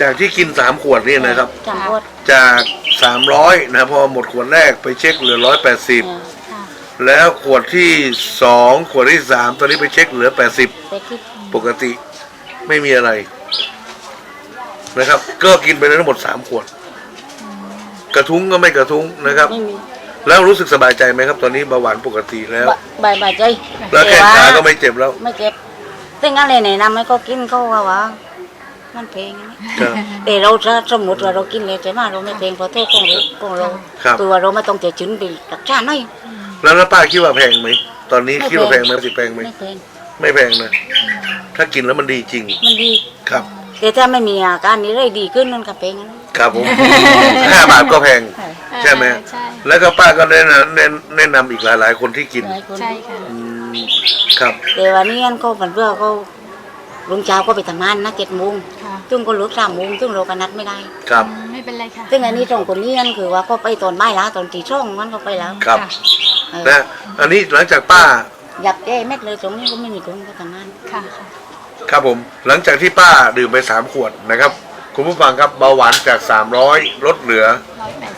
จากที่กินสามขวดเนี่ยนะครับ จำวดจากสามร้อยนะพอหมดขวดแรกไปเช็คเหลือร้อยแปดสิบค่ะแล้วขวดที่สองขวดที่สามตอนนี้ไปเช็คเหลือแปดสิบไปคิดปกติไม่มีอะไร นะครับ ก็กินไปทั้งหมดสามขวด กระทุ้งก็ไม่กระทุ้งนะครับ ไม่มีแล้วรู้สึกสบายใจไหมครับ ตอนนี้เบาหวานปกติแล้วบใบใบใจแล้วแข้งขาก็ไม่เจ็บแล้ว ไม่เจ็บซึ่งอะไรแนะนำให้เขากินเขาว่าว่า มันเพลงอันนี้ครับ แต่เราจะสมมติว่าเรากินเลยแต่มาเราไม่เพลงเพราะโทษของเราของเราครับ ตัวเราไม่ต้องเจอจุนไปรักษาหน่อยแล้วแล้วป้าคิดว่าแพงไหมตอนนี้คิดว่าแพงไหมสิแพงไหมไม่เพลงไม่แพงนะถ้ากินแล้วมันดีจริง มันดี ครับ แต่ถ้าไม่มีอาการนี้เลยดีขึ้นนั่นก็เพลงอันนั้น ครับผม ห้าบาทก็แพง ใช่ไหมใช่ แล้วก็ป้าก็แนะนำแนะแนะนำอีกหลาย ๆ คนที่กินหลายคนใช่ค่ะ อืมครับ แต่วันนี้อันก็มันเพื่อเขาลุงเช้าก็ไปทำงานนะเจ็ดโมง ค่ะซึ่งก็ลุกสามโมงซึ่งเราก็นัดไม่ได้ ครับอืมไม่เป็นไรค่ะซึ่งอันนี้สองคนนี้นั่นคือว่าก็ไปตอนบ่ายแล้วตอนตีช่องมันก็ไปแล้วครับค่ะเออนะ อันนี้หลังจากป้าหยับแก้เม็ดเลยตรงนี้ก็ไม่มีคนก็ทำงาน ค่ะค่ะ ครับผม หลังจากที่ป้าดื่มไปสามขวดนะครับ คุณผู้ฟังครับเบาหวานจาก 300 ลดเหลือ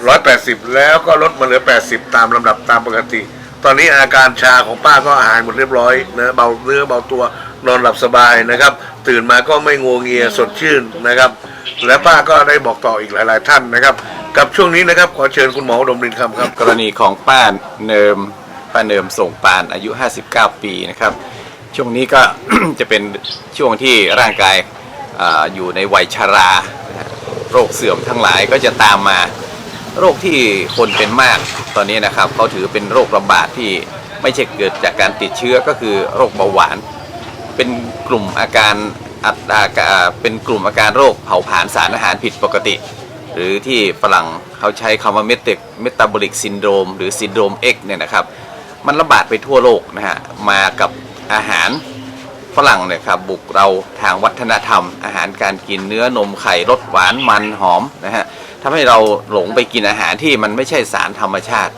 ร้อยแปดสิบ180 แล้วก็ลดมาเหลือ 80 ตามลำดับตามปกติ ตอนนี้อาการชาของป้าก็หายหมดเรียบร้อยนะเบาเนื้อเบาตัวนอนหลับสบายนะครับ ตื่นมาก็ไม่งวงเงียสดชื่นนะครับ และป้าก็ได้บอกต่ออีกหลาย ๆ ท่านนะครับ กับช่วงนี้นะครับขอเชิญคุณหมออุดมรินทร์คำครับ กรณีของป้าเนิมป้าเนิมส่งปานอายุ 59 ปีนะครับ ช่วงนี้ก็ จะเป็นช่วงที่ร่างกายอาอยู่ในวัยชรานะฮะโรคเสื่อมทั้งหลายก็จะตามมา โรคที่คนเป็นมากตอนนี้นะครับเขาถือเป็นโรคระบาดที่ไม่ใช่เกิดจากการติดเชื้อก็คือโรคเบาหวาน เป็นกลุ่มอาการอัตราเป็นกลุ่มอาการโรคเผาผลาญสารอาหารผิดปกติ หรือที่ฝรั่งเขาใช้คำว่าเมตเมตาบอลิกซินโดรมหรือซินโดรม X เนี่ยนะครับ มันระบาดไปทั่วโลกนะฮะ มากับอาหารฝรั่งเนี่ยครับบุกเราทางวัฒนธรรม อาหารการกินเนื้อนมไข่รสหวานมันหอมนะฮะทำให้เราหลงไปกินอาหารที่มันไม่ใช่สารธรรมชาติ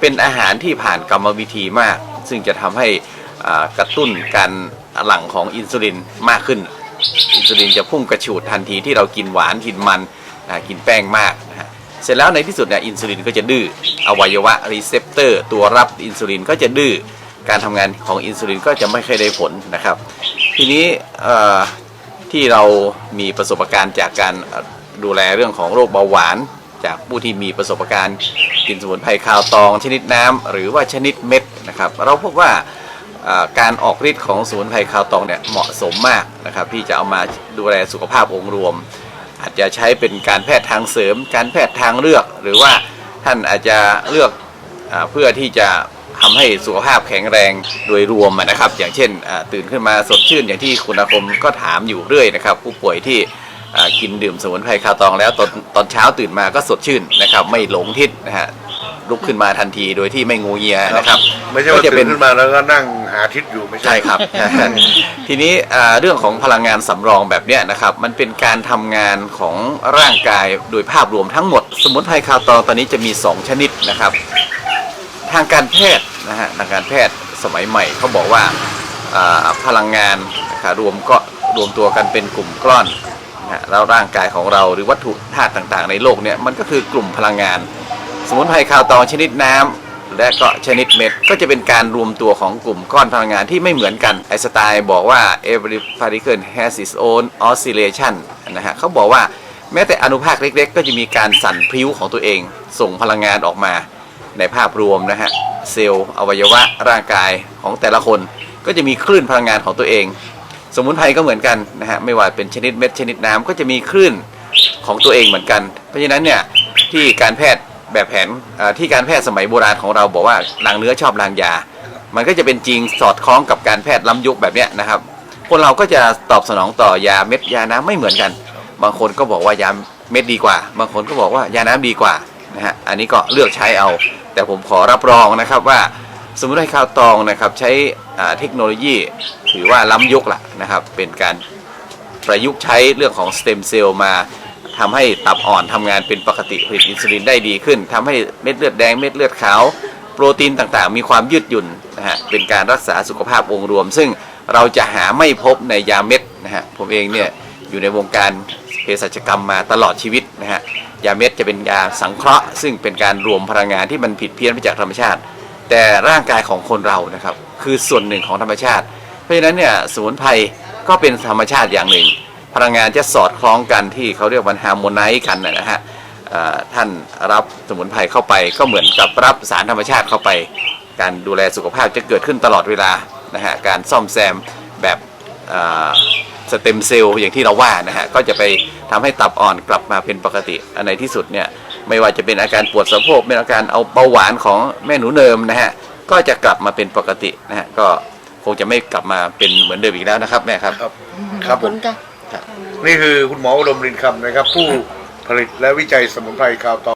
เป็นอาหารที่ผ่านกรรมวิธีมาก ซึ่งจะทำให้อ่ากระตุ้นการ หลั่งของอินซูลินมากขึ้น อินซูลินจะพุ่งกระฉูดทันทีที่เรากินหวานกินมันกินแป้งมากนะฮะเสร็จแล้วในที่สุดเนี่ยอินซูลินก็จะดื้ออวัยวะรีเซพเตอร์ตัวรับอินซูลินก็จะดื้อการทำงานของอินซูลินก็จะไม่ค่อยได้ผลนะครับ ทีนี้ที่เรามีประสบการณ์จากการดูแลเรื่องของโรคเบาหวาน จากผู้ที่มีประสบการณ์กินสมุนไพรคาวตองชนิดน้ำหรือว่าชนิดเม็ดนะครับ เราพบว่า การออกฤทธิ์ของสมุนไพรคาวตองเนี่ยเหมาะสมมากนะครับที่จะเอามาดูแลสุขภาพองค์รวม อาจจะใช้เป็นการแพทย์ทางเสริม การแพทย์ทางเลือก หรือว่าท่านอาจจะเลือกอเพื่อที่จะทำให้สุขภาพแข็งแรงโดยรวมนะครับ อย่างเช่นตื่นขึ้นมาสดชื่นอย่างที่คุณอาคมก็ถามอยู่เรื่อยนะครับ ผู้ป่วยที่กินดื่มสมุนไพรคาตองแล้วตอนตอนเช้าตื่นมาก็สดชื่นนะครับ ไม่หลงทิศนะฮะ ลุกขึ้นมาทันทีโดยที่ไม่งูเงียนะครับไม่ใช่ว่าก็จะตื่เป็นนขึ้นมาแล้วก็นั่งหาทิศอยู่ไม่ใช่ใช่ครับ ทีนี้อ่าเรื่องของพลังงานสำรองแบบเนี้ยนะครับ มันเป็นการทำงานของร่างกายโดยภาพรวมทั้งหมด สมุนไพรคาวตองตอนนี้จะมี 2 ชนิดนะครับ ทางการแพทย์นะฮะทางการแพทย์สมัยใหม่เขาบอกว่าอ่าพลังงานนะครับรวมก็รวมตัวกันเป็นกลุ่มก้อนนะฮะแล้วร่างกายของเราหรือวัตถุธาตุต่างๆ ในโลกเนี่ยมันก็คือกลุ่มพลังงาน สมุนไพรคาวตองชนิดน้ำและก็ชนิดเม็ดก็จะเป็นการรวมตัวของกลุ่มก้อนพลังงานที่ไม่เหมือนกันไอสไตน์บอกว่า every particle has its own oscillation นะฮะเขาบอกว่าแม้แต่อนุภาคเล็ก ๆ ก็จะมีการสั่นพลิ้วของตัวเอง ส่งพลังงานออกมาในภาพรวมนะฮะเซลล์อวัยวะร่างกายของแต่ละคนก็จะมีคลื่นพลังงานของตัวเอง สมุนไพรก็เหมือนกันนะฮะไม่ว่าเป็นชนิดเม็ดชนิดน้ำก็จะมีคลื่นของตัวเองเหมือนกัน เพราะฉะนั้นเนี่ยที่การแพทย์ แบบแผนที่การแพทย์สมัยโบราณของเราบอกว่าลางเนื้อชอบลางยา มันก็จะเป็นจริงสอดคล้องกับการแพทย์ล้ำยุคแบบเนี้ยนะครับ คนเราก็จะตอบสนองต่อยาเม็ดยาน้ำไม่เหมือนกัน บางคนก็บอกว่ายาเม็ดดีกว่า บางคนก็บอกว่ายาน้ำดีกว่านะฮะอันนี้ก็เลือกใช้เอา แต่ผมขอรับรองนะครับว่าสมุนไพรข้าวตองนะครับใช้เทคโนโลยีถือว่าล้ำยุคละนะครับเป็นการประยุกต์ใช้เรื่องของสเต็มเซลล์มา ทำให้ตับอ่อนทำงานเป็นปกติผลิตอินซูลินได้ดีขึ้นทำให้เม็ดเลือดแดงเม็ดเลือดขาว โปรตีนต่างๆ มีความยืดหยุ่นนะฮะเป็นการรักษาสุขภาพองค์รวม ซึ่งเราจะหาไม่พบในยาเม็ดนะฮะผมเองเนี่ยอยู่ในวงการเภสัชกรรมมาตลอดชีวิตนะฮะยาเม็ดจะเป็นยาสังเคราะห์ ซึ่งเป็นการรวมพลังงานที่มันผิดเพี้ยนไปจากธรรมชาติ แต่ร่างกายของคนเรานะครับคือส่วนหนึ่งของธรรมชาติ เพราะฉะนั้นเนี่ยสมุนไพรก็เป็นธรรมชาติอย่างหนึ่ง ลังงานจะสอดคล้องกันที่เขาเรียกว่าฮาร์โมไนซ์กันนะฮะท่านรับสมุนไพรเข้าไปก็เหมือนกับรับสารธรรมชาติเข้าไป การดูแลสุขภาพจะเกิดขึ้นตลอดเวลานะฮะการซ่อมแซมแบบสเต็มเซลล์อย่างที่เราว่านะฮะก็จะไปทำให้ตับอ่อนกลับมาเป็นปกติอันในที่สุดเนี่ยไม่ว่าจะเป็นอาการปวดสะโพกเป็นอาการเอาเบาหวานของแม่หนูเนิมนะฮะก็จะกลับมาเป็นปกตินะฮะก็คงจะไม่กลับมาเป็นเหมือนเดิมอีกแล้วนะครับแม่ครับ ครับคขรัอบบผคุมณค่ะ นี่คือคุณหมออุดมรินคำนะครับ ผู้ผลิตและวิจัยสมุนไพรข่าวต่อ